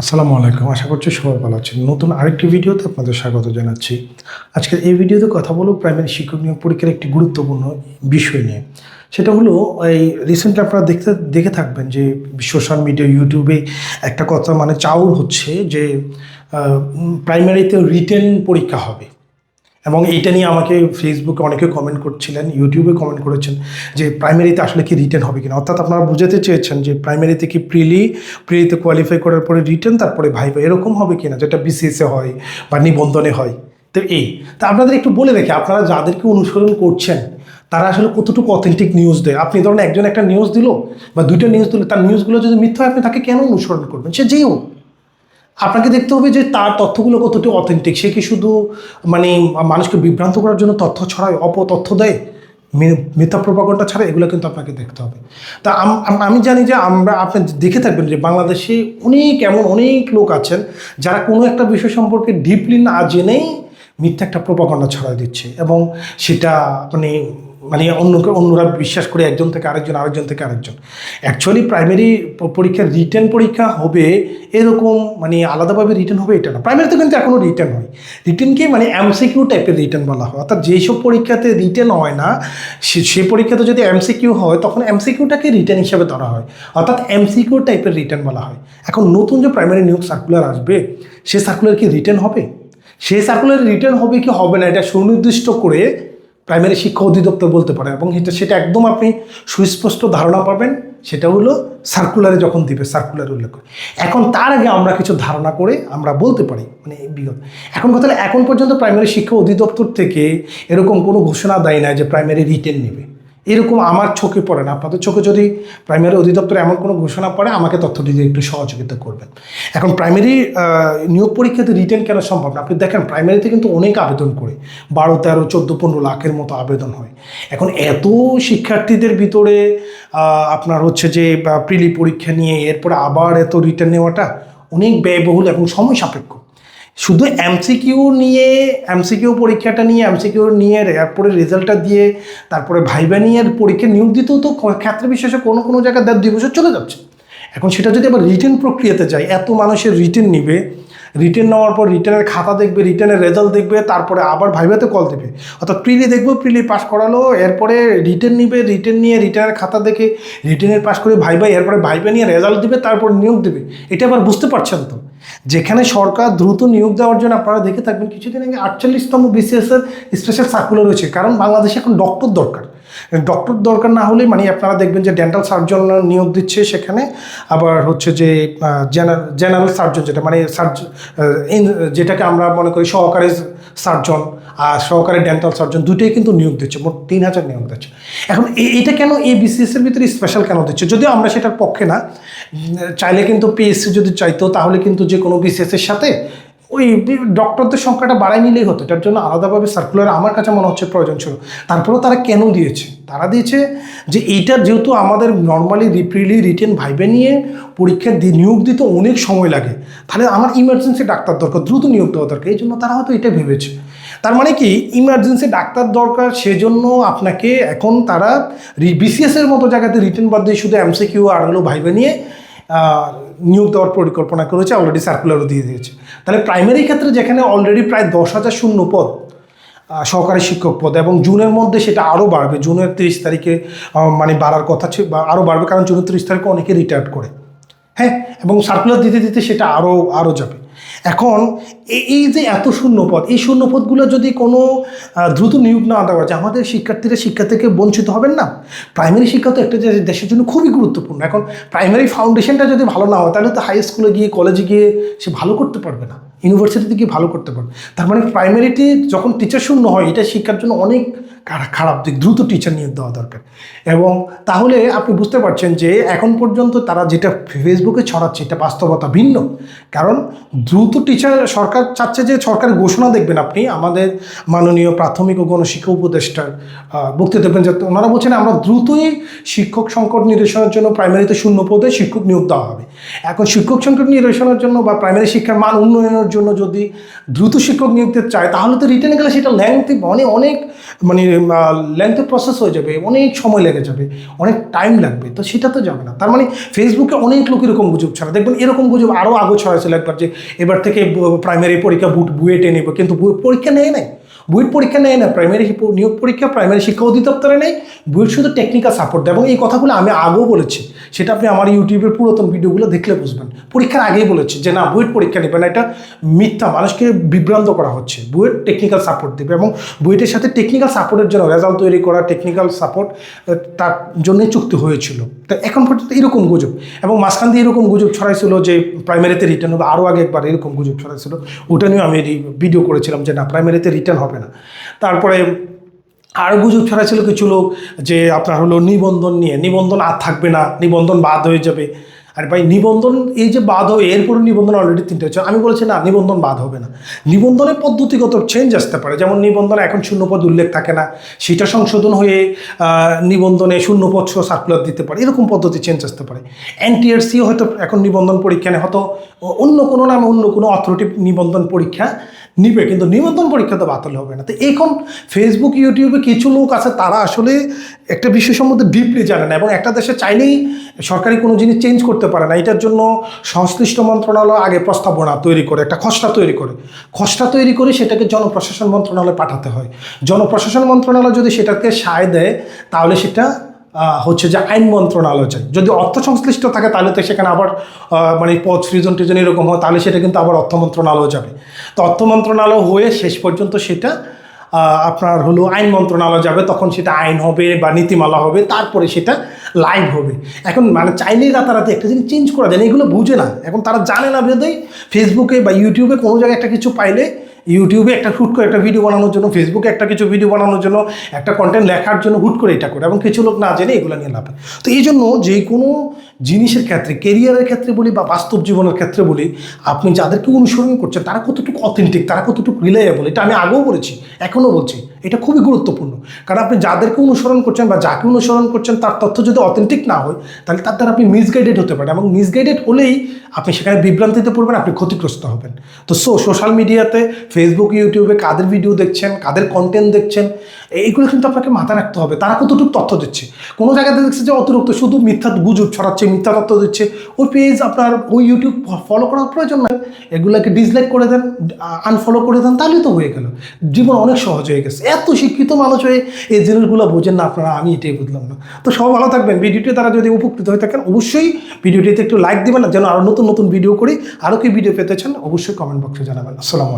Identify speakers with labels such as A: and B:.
A: আসসালামু আলাইকুম, আশা করছি সবাই ভালো আছেন। নতুন আরেকটি ভিডিওতে আপনাদের স্বাগত জানাচ্ছি। আজকের এই ভিডিওতে কথা বলব প্রাইমারি শিক্ষক নিয়োগ পরীক্ষার একটি গুরুত্বপূর্ণ বিষয় নিয়ে। সেটা হলো, এই রিসেন্টলি আপনারা দেখতে, দেখে থাকবেন যে সোশ্যাল মিডিয়া ইউটিউবে একটা কথা মানে চাউর হচ্ছে যে প্রাইমারিতে রিটেন পরীক্ষা হবে। এবং এইটা নিয়ে আমাকে ফেসবুকে অনেকে কমেন্ট করছিলেন ইউটিউবে কমেন্ট করেছেন যে প্রাইমারিতে আসলে কি রিটার্ন হবে কিনা। অর্থাৎ আপনারা বুঝাতে চেয়েছেন যে প্রাইমারিতে কি প্রিলি প্রিলিতে কোয়ালিফাই করার পরে রিটার্ন তারপরে ভাইবা এরকম হবে কিনা, যেটা বিসিএসে হয় বা নিবন্ধনে হয়। তো এই, তা আপনাদের একটু বলে রেখে আপনারা যাদেরকে অনুসরণ করছেন, তারা আসলে কতটুকু অথেন্টিক নিউজ দেয়? আপনি ধরুন একজন একটা নিউজ দিল বা দুইটা নিউজ দিল, তার নিউজগুলো যদি মিথ্যা হয়, আপনি তাকে কেন অনুসরণ করবেন? সে যেও আপনাকে দেখতে হবে যে তার তথ্যগুলো কতটুকু অথেন্টিক সে কি শুধু মানে মানুষকে বিভ্রান্ত করার জন্য তথ্য ছড়ায়, অপতথ্য দেয়? মিথ্যা প্রপাগণ্ডা ছাড়া এগুলো কিন্তু আপনাকে দেখতে হবে। তা আম- জানি যে আমরা, আপনি দেখে থাকবেন যে বাংলাদেশে অনেক এমন অনেক লোক আছেন যারা কোনো একটা বিষয় সম্পর্কে ডিপলি না জেনেই মিথ্যা একটা প্রপাগণ্ডা ছড়ায় দিচ্ছে এবং সেটা মানে মানে অন্যকে, অন্যরা বিশ্বাস করে একজন থেকে আরেকজন আরেকজন থেকে আরেকজন। অ্যাকচুয়ালি প্রাইমারি পরীক্ষার রিটার্ন পরীক্ষা হবে এরকম মানে আলাদাভাবে রিটার্ন হবে এটা না। প্রাইমারিতে কিন্তু এখনও রিটার্ন হয় রিটার্নকে মানে এমসিকিউ টাইপের রিটার্ন বলা হয়। অর্থাৎ যেসব পরীক্ষাতে রিটার্ন হয় না, সে সে পরীক্ষাতে যদি এমসিকিউ হয়, তখন এমসিকিউটাকে রিটার্ন হিসাবে ধরা হয়। অর্থাৎ এমসিকিউ টাইপের রিটার্ন বলা হয়। এখন নতুন যে প্রাইমারি নিয়োগ সার্কুলার আসবে, সে সার্কুলার কি রিটার্ন হবে? সেই সার্কুলার রিটার্ন হবে কি হবে না, এটা সুনির্দিষ্ট করে প্রাইমারি শিক্ষা অধিদপ্তর বলতে পারে এবং এটা সেটা একদম আপনি সুস্পষ্ট ধারণা পাবেন, সেটা হলো সার্কুলারে যখন দিবে সার্কুলার উল্লেখ করে এখন তার আগে আমরা কিছু ধারণা করে আমরা বলতে পারি মানে বিগত। এখন কথা এখন পর্যন্ত প্রাইমারি শিক্ষা অধিদপ্তর থেকে এরকম কোনো ঘোষণা দেয় না যে প্রাইমারি রিটেন নেবে। এরকম আমার চোখে পড়ে না। আপনাদের চোখে যদি প্রাইমারি অধিদপ্তরে এমন কোনো ঘোষণা পড়ে, আমাকে তথ্য দিয়ে একটু সহযোগিতা করবেন। এখন প্রাইমারি নিয়োগ পরীক্ষাতে রিটার্ন কেন সম্ভব না? আপনি দেখেন প্রাইমারিতে কিন্তু অনেক আবেদন করে। বারো, তেরো, চোদ্দ, পনেরো লাখের মতো আবেদন হয়। এখন এত শিক্ষার্থীদের ভিতরে আপনার হচ্ছে যে প্রিলি পরীক্ষা নিয়ে, এরপরে আবার এত রিটার্ন নেওয়াটা অনেক ব্যয়বহুল এবং সময় সাপেক্ষ। শুধু এমসিকিউ নিয়ে এমসিকিউ পরীক্ষাটা নিয়ে এমসিকিউ নিয়ে এরপরে রেজাল্টটা দিয়ে, তারপরে ভাইবা নিয়ে পরীক্ষা নিয়োগ দিতেও তো ক্ষেত্রে বিশেষে কোনো কোনো জায়গায় দেড় দুই বছর চলে যাচ্ছে। এখন সেটা যদি আবার রিটার্ন প্রক্রিয়াতে যায়, এত মানুষের রিটার্ন নিবে রিটেন নেওয়ার পর রিটার্নের খাতা দেখবে রিটার্নের রেজাল্ট দেখবে, তারপরে আবার ভাইভাতে কল দেবে। অর্থাৎ প্রিলি দেখব প্রিলি পাস করালো, এরপরে রিটার্ন নিবে রিটার্ন নিয়ে রিটার্নের খাতা দেখে রিটার্নের পাস করে ভাইবা এরপরে ভাইবা নিয়ে রেজাল্ট দিবে, তারপর নিয়োগ দেবে। এটা আবার বুঝতে পারছেন তো? যেখানে সরকার দ্রুত নিয়োগ দেওয়ার জন্য আপনারা দেখে থাকবেন, কিছুদিন আগে আটচল্লিশতম বিসিএস এর স্পেশাল সার্কুলার রয়েছে, কারণ বাংলাদেশে এখন ডক্টর দরকার। ডক্টর দরকার না হলে মানে আপনারা দেখবেন যে ডেন্টাল সার্জন নিয়োগ দিচ্ছে সেখানে, আবার হচ্ছে যে জেনারেল সার্জন যেটা মানে সার্জন যেটাকে আমরা মনে করি সহকারী সার্জন আর সহকারী ডেন্টাল সার্জন দুটোই কিন্তু নিয়োগ দিচ্ছে, মোট তিন হাজার নিয়োগ দিচ্ছে। এখন এটা কেন এই বিসিএসের ভিতরে স্পেশাল কেন দিচ্ছে? যদিও আমরা সেটার পক্ষে না চাইলে কিন্তু পিএসসি যদি চাইতো, তাহলে কিন্তু যে কোনো বিসিএসের সাথে ওই ডক্টরদের সংখ্যাটা বাড়াই নিলেই হতো, এটার জন্য আলাদাভাবে সার্কুলার আমার কাছে মনে হচ্ছে প্রয়োজন ছিল। তারপরেও তারা কেন দিয়েছে? তারা দিয়েছে যে এইটা যেহেতু আমাদের নর্মালি রিপ্রিলি রিটেন ভাইবে নিয়ে পরীক্ষা নিয়োগ দিতে অনেক সময় লাগে, তাহলে আমার ইমার্জেন্সি ডাক্তার দরকার, দ্রুত নিয়োগ দেওয়া দরকার, এই জন্য তারা হয়তো এটা ভেবেছে। তার মানে কি ইমার্জেন্সি ডাক্তার দরকার, সেজন্য আপনাকে এখন তারা বিসিএস এর মতো জায়গাতে রিটেন বাদ দিয়ে শুধু এমসিকিউ আর হলো ভাইবে নিয়ে নিয়োগ দেওয়ার পরিকল্পনা করেছে অলরেডি সার্কুলারও দিয়ে দিয়েছে। তাহলে প্রাইমারি ক্ষেত্রে যেখানে অলরেডি প্রায় দশ হাজার শূন্য পদ সহকারী শিক্ষক পদ, এবং জুনের মধ্যে সেটা আরও বাড়বে। জুনের তিরিশ তারিখে মানে বাড়ার কথা আরও বাড়বে, কারণ জুনের তিরিশ তারিখে অনেকে রিটায়ার্ড করে। হ্যাঁ? এবং সার্কুলার দিতে দিতে সেটা আরও আরও যাবে। এখন এই যে এত শূন্যপদ, এই শূন্যপদগুলো যদি কোনো দ্রুত নিয়োগ না দেওয়া যায়, আমাদের শিক্ষার্থীরা শিক্ষা থেকে বঞ্চিত হবেন না। প্রাইমারি শিক্ষা তো একটা দেশের জন্য খুবই গুরুত্বপূর্ণ। এখন প্রাইমারি ফাউন্ডেশনটা যদি ভালো না হয়, তাহলে তো হাই স্কুলে গিয়ে কলেজে গিয়ে সে ভালো করতে পারবে না। ইউনিভার্সিটিতে গিয়ে ভালো করতে পারবে তার মানে প্রাইমারিতে যখন টিচার শূন্য হয়, এটা শিক্ষার জন্য অনেক খারা- খারাপ দিক। দ্রুত টিচার নিয়োগ দেওয়া দরকার। এবং তাহলে আপনি বুঝতে পারছেন যে এখন পর্যন্ত তারা যেটা ফেসবুকে ছড়াচ্ছে, এটা বাস্তবতা ভিন্ন। কারণ দ্রুত টিচার সরকার চাচ্ছে যে সরকার ঘোষণা দেখবেন আপনি, আমাদের মাননীয় প্রাথমিক ও গণশিক্ষা উপদেষ্টার বক্তৃতা দেখবেন যে ওনারা বলছেন আমরা দ্রুতই শিক্ষক সংকট নিরসনের জন্য প্রাইমারিতে শূন্য পদে শিক্ষক নিয়োগ দেওয়া হবে। এখন শিক্ষক সংকট নিরসনের জন্য বা প্রাইমারি শিক্ষার মান উন্নয়নের করানোর জন্য যদি দ্রুত শিক্ষক নিয়োগ দিতে চায়, তাহলে তো রিটার্নে গেলে সেটা ল্যাংথি মানে অনেক মানে ল্যাংথি প্রসেস হয়ে যাবে, অনেক সময় লেগে যাবে, অনেক টাইম লাগবে, তো সেটা তো যাবে না। তার মানে ফেসবুকে অনেক লোক এরকম গুজব ছাড়া। দেখবেন এরকম গুজব আরও আগে ছড়াছিল একবার যে, এবার থেকে প্রাইমারি পরীক্ষা বুট বুয়েটে নেবে, কিন্তু পরীক্ষা নেয় নাই। বুয়েট পরীক্ষা নেয় না প্রাইমারি নিয়োগ পরীক্ষা প্রাইমারি শিক্ষা অধিদপ্তরে নেই বুয়েট শুধু টেকনিক্যাল সাপোর্ট দেয়। এবং এই কথাগুলো আমি আগেও বলেছি। সেটা আপনি আমার ইউটিউবের পুরাতন ভিডিওগুলো দেখলে বুঝবেন। পরীক্ষার আগেই বলেছি যে না, বুয়েট পরীক্ষা নেবে না, এটা মিথ্যা। মানুষকে বিভ্রান্ত করা হচ্ছে। বুয়েট টেকনিক্যাল সাপোর্ট দেবে এবং বুয়েটের সাথে টেকনিক্যাল সাপোর্টের জন্য রেজাল্ট তৈরি করা টেকনিক্যাল সাপোর্ট তার জন্যই চুক্তি হয়েছিল। তা এখন পর্যন্ত এরকম গুজব। এবং মাঝখান দিয়ে এরকম গুজব ছড়াইছিল যে প্রাইমারিতে রিটার্ন হবে, আরও আগে একবার এরকম গুজব ছড়াইছিল। ওটা নিয়েও আমি ভিডিও করেছিলাম যে না প্রাইমারিতে রিটার্ন হবে। না। তারপরে আর গুজব ছড়াইছিল কিছু লোক যে আপনার হলো নিবন্ধন নিয়ে, নিবন্ধন আর থাকবে না, নিবন্ধন বাদ হয়ে যাবে। আর ভাই, নিবন্ধন, এই যে বাদ হবে এরপরে নিবন্ধন অলরেডি তিনটে হচ্ছে আমি বলেছি না, নিবন্ধন বাদ হবে না। নিবন্ধনের পদ্ধতিগত চেঞ্জ আসতে পারে। যেমন নিবন্ধন এখন শূন্যপদ উল্লেখ থাকে না, সেটা সংশোধন হয়ে নিবন্ধনে শূন্যপদ সহ সার্কুলার দিতে পারে। এরকম পদ্ধতি চেঞ্জ আসতে পারে। এনটিআরসিও হয়তো এখন নিবন্ধন পরীক্ষা নেই হয়তো অন্য কোনো নামে অন্য কোনো অথরিটি নিবন্ধন পরীক্ষা নিবে, কিন্তু নিবন্ধন পরীক্ষা তো বাতিল হবে না। তো এখন ফেসবুক ইউটিউবে কিছু লোক আছে, তারা আসলে একটা বিষয় সম্বন্ধে ডিপলি জানে না এবং একটা দেশে চাইলেই সরকারি কোনো জিনিস চেঞ্জ করতে পারে না। এটার জন্য সংশ্লিষ্ট মন্ত্রণালয় আগে প্রস্তাবনা তৈরি করে, একটা খসড়া তৈরি করে। খসড়া তৈরি করে সেটাকে জনপ্রশাসন মন্ত্রণালয়ে পাঠাতে হয়। জনপ্রশাসন মন্ত্রণালয় যদি সেটাকে সায় দেয়, তাহলে সেটা হচ্ছে যে আইন মন্ত্রণালয় চাই। যদি অর্থ সংশ্লিষ্ট থাকে, তাহলে তো সেখানে আবার মানে পদ সৃজন টিজন এরকম হয়, তাহলে সেটা কিন্তু আবার অর্থ মন্ত্রণালয় যাবে। তো অর্থ মন্ত্রণালয় হয়ে শেষ পর্যন্ত সেটা আপনার হলো আইন মন্ত্রণালয় যাবে, তখন সেটা আইন হবে বা নীতিমালা হবে, তারপরে সেটা লাইভ হবে। এখন মানে চাইলেই রাতারাতি একটা জিনিস চেঞ্জ করা যায় এগুলো বুঝে না। এখন তারা জানে না বেদই ফেসবুকে বা ইউটিউবে কোনো জায়গায় একটা কিছু পাইলে ইউটিউবে একটা হুট করে একটা ভিডিও বানানোর জন্য ফেসবুকে একটা কিছু ভিডিও বানানোর জন্য, একটা কন্টেন্ট লেখার জন্য হুট করে এটা করে, এবং কিছু লোক না জেনে এগুলো নিয়ে লাভ তো এই জন্য যে কোনো জিনিসের ক্ষেত্রে কেরিয়ারের ক্ষেত্রে বলি বা বাস্তব জীবনের ক্ষেত্রে বলি, আপনি যাদেরকে অনুসরণ করছেন, তারা কতটুকু অথেন্টিক তারা কতটুকু রিলায়েবল এটা আমি আগেও বলেছি, এখনও বলছি। এটা খুবই গুরুত্বপূর্ণ। কারণ আপনি যাদেরকে অনুসরণ করছেন বা যাকে অনুসরণ করছেন, তার তথ্য যদি অথেন্টিক না হয়, তাহলে তার দ্বারা আপনি মিসগাইডেড হতে পারেন। এবং মিসগাইডেড হলেই আপনি সেখানে বিভ্রান্তিতে পড়বেন, আপনি ক্ষতিগ্রস্ত হবেন। তো সো সোশ্যাল মিডিয়াতে ফেসবুক ইউটিউবে কাদের ভিডিও দেখছেন, কাদের কন্টেন্ট দেখছেন এইগুলো কিন্তু আপনাকে মাথায় রাখতে হবে। তারা কতটুকু তথ্য দিচ্ছে? কোনো জায়গাতে দেখছে যে অতিরিক্ত শুধু মিথ্যা গুজব ছড়াচ্ছে, মিথ্যা তথ্য দিচ্ছে। ওই পেজ আপনার ওই ইউটিউব ফলো করার প্রয়োজন নয় এগুলোকে ডিসলাইক করে দেন আনফলো করে দেন, তাহলেই তো হয়ে গেল। জীবন অনেক সহজ হয়ে গেছে। এত শিক্ষিত মানুষ হয়ে এই জিনিসগুলো বোঝেন না আপনারা, আমি এটাই বুঝলাম না। তো সব ভালো থাকবেন। ভিডিওটি তারা যদি উপকৃত হয়ে থাকেন, অবশ্যই ভিডিওটিতে একটু লাইক দেবেন যেন আরও নতুন নতুন ভিডিও করি আরও কি ভিডিও পেতে চান, অবশ্যই কমেন্ট বক্সে জানাবেন। আসসালামু